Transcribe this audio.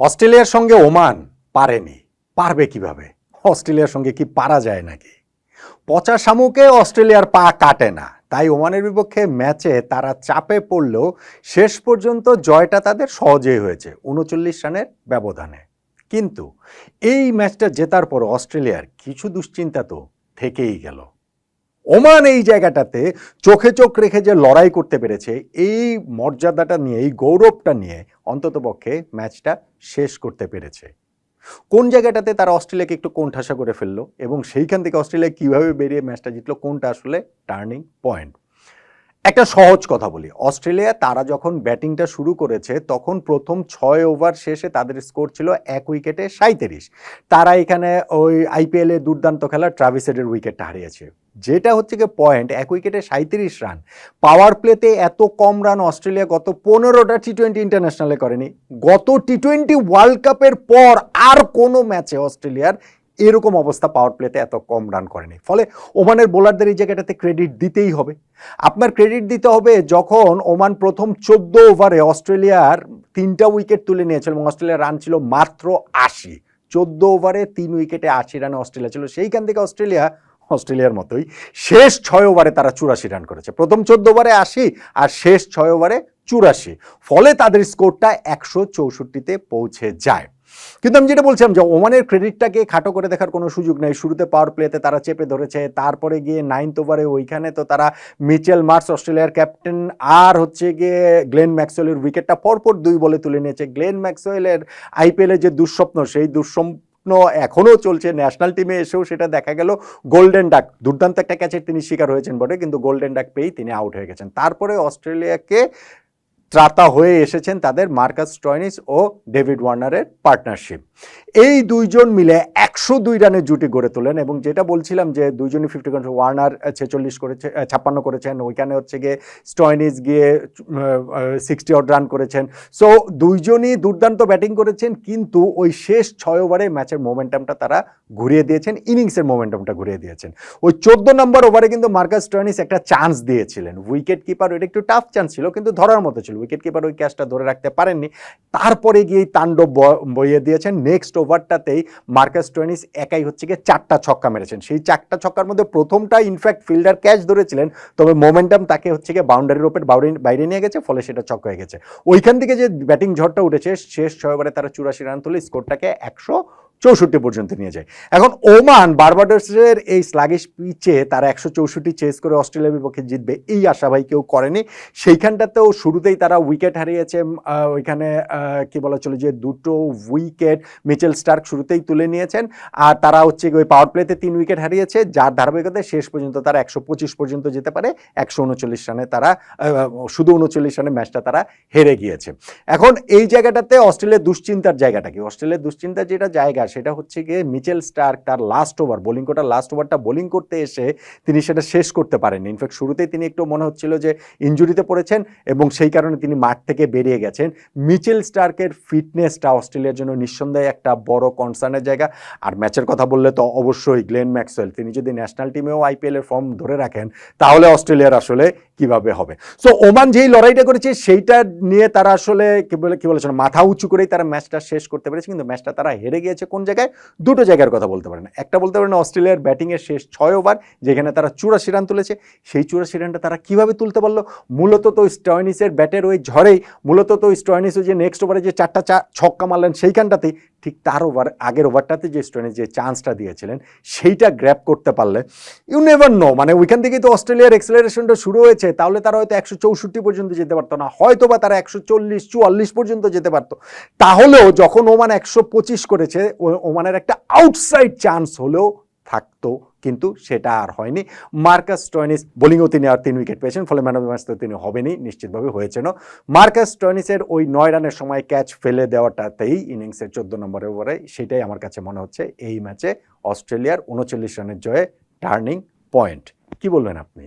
অস্ট্রেলিয়ার সঙ্গে ওমান পারেনি। পারবে কীভাবে? অস্ট্রেলিয়ার সঙ্গে কি পারা যায় নাকি? পচা শামুকে অস্ট্রেলিয়ার পা কাটে না। তাই ওমানের বিপক্ষে ম্যাচে তারা চাপে পড়লেও শেষ পর্যন্ত জয়টা তাদের সহজেই হয়েছে, উনচল্লিশ রানের ব্যবধানে। কিন্তু এই ম্যাচটা জেতার পর অস্ট্রেলিয়ার কিছু দুশ্চিন্তা তো থেকেই গেল। ওমান এই জায়গাটাতে চোখে চোখ রেখে যে লড়াই করতে পেরেছে, এই মর্যাদাটা নিয়ে, এই গৌরবটা নিয়ে অন্ততপক্ষে ম্যাচটা শেষ করতে পেরেছে। কোন জায়গাটাতে তারা অস্ট্রেলিয়াকে একটু কোণঠাসা করে ফেলল এবং সেইখান থেকে অস্ট্রেলিয়া কীভাবে বেরিয়ে ম্যাচটা জিতলো, কোনটা আসলে টার্নিং পয়েন্ট? একটা সহজ কথা বলি। অস্ট্রেলিয়া তারা যখন ব্যাটিংটা শুরু করেছে, তখন প্রথম ছয় ওভার শেষে তাদের স্কোর ছিল এক উইকেটে সাঁত্রিশ তারা এখানে ওই আইপিএলে দুর্দান্ত খেলা ট্রাভিসেডের উইকেটটা হারিয়েছে। যেটা হচ্ছে গিয়ে পয়েন্ট, এক উইকেটে সাঁত্রিশ রান। পাওয়ার প্লেতে এত কম রান অস্ট্রেলিয়া গত পনেরোটা টি টোয়েন্টি ইন্টারন্যাশনালে করেনি। গত টি টোয়েন্টি ওয়ার্ল্ড কাপের পর আর কোনো ম্যাচে অস্ট্রেলিয়ার এরকম অবস্থা পাওয়ার প্লেতে এত কম রান করেনি। ফলে ওমানের বোলারদের এই জায়গাটাতে ক্রেডিট দিতেই হবে। আপনার ক্রেডিট দিতে হবে যখন ওমান প্রথম চোদ্দ ওভারে অস্ট্রেলিয়ার তিনটা উইকেট তুলে নিয়েছিল এবং অস্ট্রেলিয়ার রান ছিল মাত্র আশি। চোদ্দ ওভারে তিন উইকেটে আশি রানে অস্ট্রেলিয়া ছিল। সেইখান থেকে অস্ট্রেলিয়া, অস্ট্রেলিয়ার মতোই শেষ ছয় ওভারে তারা চুরাশি রান করেছে। প্রথম চোদ্দ ওভারে আশি আর শেষ ছয় ওভারে চুরাশি। ফলে তাদের স্কোরটা একশো চৌষট্টিতে পৌঁছে যায়। কিন্তু আমি যেটা বলছিলাম যে ওমানের ক্রেডিটটাকে খাটো করে দেখার কোনো সুযোগ নেই। শুরুতে পাওয়ার প্লেতে তারা চেপে ধরেছে, তারপরে গিয়ে নাইনথ ওভারে ওইখানে তো তারা মিচেল মার্স, অস্ট্রেলিয়ার ক্যাপ্টেন আর হচ্ছে গিয়ে গ্লেন ম্যাক্সওয়েলের উইকেটটা পরপর দুই বলে তুলে নিয়েছে। গ্লেন ম্যাক্সওয়েলের আইপিএলের যে দুঃস্বপ্ন, সেই দুঃস্বপ্ন এখনও চলছে। ন্যাশনাল টিমে এসেও সেটা দেখা গেল। গোল্ডেন ডাক দুর্দান্ত একটা ক্যাচের তিনি শিকার হয়েছেন বটে, কিন্তু গোল্ডেন ডাক পেয়েই তিনি আউট হয়ে গেছেন। তারপরে অস্ট্রেলিয়াকে ত্রাতা হয়ে এসেছেন তাদের মার্কাস স্টয়নিস ও ডেভিড ওয়ার্নারের পার্টনারশিপ। এই দুইজন মিলে একশো দুই রানের জুটি গড়ে তোলেন এবং যেটা বলছিলাম যে দুইজনই ফিফটি করেছে ওয়ার্নার ছেচল্লিশ করেছে ছাপ্পান্ন করেছেন, ওইখানে হচ্ছে গিয়ে স্টয়নিস গিয়ে সিক্সটি অড রান করেছেন। সো দুইজনই দুর্দান্ত ব্যাটিং করেছেন, কিন্তু ওই শেষ ছয় ওভারে ম্যাচের মোমেন্টামটা তারা ঘুরিয়ে দিয়েছেন, ইনিংসের মোমেন্টামটা ঘুরিয়ে দিয়েছেন। ওই চোদ্দ নম্বর ওভারে কিন্তু মার্কাস স্টয়নিস একটা চান্স দিয়েছিলেন। উইকেট কিপার ওইটা একটু টাফ চান্স ছিল, কিন্তু ধরার মতো ছিল। উইকেট কিপার ওই ক্যাচটা ধরে রাখতে পারেননি। তারপরে গিয়ে তাণ্ডব বইয়ে দিয়েছেন। নেক্সট ওভারটাতেই মার্কাস টোয়েনিস একাই হচ্ছে গিয়ে চারটা ছক্কা মেরেছেন। সেই চারটা ছক্কার মধ্যে প্রথমটা ইনফ্যাক্ট ফিল্ডার ক্যাচ ধরেছিলেন, তবে মোমেন্টাম তাকে হচ্ছে গিয়ে বাউন্ডারির ওপর বাইরে- নিয়ে গেছে, ফলে সেটা ছক্কা হয়ে গেছে। ওইখান থেকে যে ব্যাটিং ঝড়টা উঠেছে, শেষ ছয় ওভারে তারা চুরাশি রান তুলে স্কোরটাকে একশো চৌষট্টি পর্যন্ত নিয়ে যায়। এখন ওমান বারবাডোসের এই স্লাগিশ পিচে তারা একশো চৌষট্টি চেস করে অস্ট্রেলিয়ার বিপক্ষে জিতবে, এই আশা ভাই কেউ করেনি। সেইখানটাতেও শুরুতেই তারা উইকেট হারিয়েছে ওইখানে কি বলা চলে যে দুটো উইকেট মিচেল স্টার্ক শুরুতেই তুলে নিয়েছেন, আর তারা হচ্ছে ওই পাওয়ার প্লেতে তিন উইকেট হারিয়েছে, যার ধারাবাহিকতায় শেষ পর্যন্ত তারা একশো পঁচিশ পর্যন্ত যেতে পারে, একশো উনচল্লিশ রানে তারা শুধু উনচল্লিশ রানে ম্যাচটা তারা হেরে গিয়েছে। এখন এই জায়গাটাতে অস্ট্রেলিয়ার দুশ্চিন্তার জায়গাটা কি? অস্ট্রেলিয়ার দুশ্চিন্তার যেটা জায়গা সেটা হচ্ছে গিয়ে মিচেল স্টার্ক তার last over bowling quota last ওভারটা bowling করতে এসে তিনি সেটা শেষ করতে পারেননি। ইনফ্যাক্ট শুরুতেই তিনি একটু মনে হচ্ছিল যে ইঞ্জুরিতে পড়েছেন এবং সেই কারণে তিনি মাঠ থেকে বেরিয়ে গেছেন। মিচেল স্টার্কের ফিটনেসটা অস্ট্রেলিয়ার জন্য নিঃসন্দেহে একটা বড় কনসার্নের জায়গা। আর ম্যাচের কথা বললে তো অবশ্যই গ্লেন ম্যাক্সওয়েল, তিনি যদি ন্যাশনাল টিমেও আইপিএল এর ফর্ম ধরে রাখেন, তাহলে অস্ট্রেলিয়ার আসলে কীভাবে হবে? সো ওমান যেই লড়াইটা করেছে, সেইটা নিয়ে তারা আসলে কি বলে, কি বলেছেন মাথা উঁচু করেই তারা ম্যাচটা শেষ করতে পেরেছে, কিন্তু ম্যাচটা তারা হেরে গিয়েছে কোন জায়গায় দুটো জায়গার কথা বলতে পারেন। একটা বলতে পারেন অস্ট্রেলিয়ার ব্যাটিংয়ের শেষ ছয় ওভার যেখানে তারা চুরাশি রান তুলেছে। সেই চুরাশি রানটা তারা কীভাবে তুলতে পারল? মূলত তো স্টয়নিসের ব্যাটের ওই ঝড়েই, মূলত তো স্টয়নিস যে নেক্সট ওভারে যে চারটা চা ছক্কা মারলেন সেইখানটাতেই, ঠিক তার ওভার আগের ওভারটাতে যে স্টয়নিস যে চান্সটা দিয়েছিলেন, সেইটা গ্র্যাপ করতে পারলে ইউ নেভার নো মানে ওইখান থেকেই তো অস্ট্রেলিয়ার এক্সেলারেশনটা শুরু হয়েছে, তাহলে তারা হয়তো একশো চৌষট্টি পর্যন্ত যেতে পারতো না, হয়তো বা তারা একশো চল্লিশ, চুয়াল্লিশ পর্যন্ত যেতে পারতো। তাহলেও যখন ওমান একশো পঁচিশ করেছে ও- ওমানের একটা আউটসাইড চান্স হলেও থাকতো, কিন্তু সেটা আর হয়নি। মার্কাস স্টয়নিস বোলিংও তিনি আর তিন উইকেট পেয়েছেন, ফলে ম্যান অফ দ্য ম্যাচ তো তিনি হবেনই, নিশ্চিতভাবে হয়েছেনও। মার্কাস স্টয়নিসের ওই নয় রানের সময় ক্যাচ ফেলে দেওয়াটাতেই ইনিংসের চোদ্দ নম্বরের ওভারে সেটাই আমার কাছে মনে হচ্ছে এই ম্যাচে অস্ট্রেলিয়ার উনচল্লিশ রানের জয়ে টার্নিং পয়েন্ট। কি বলবেন আপনি?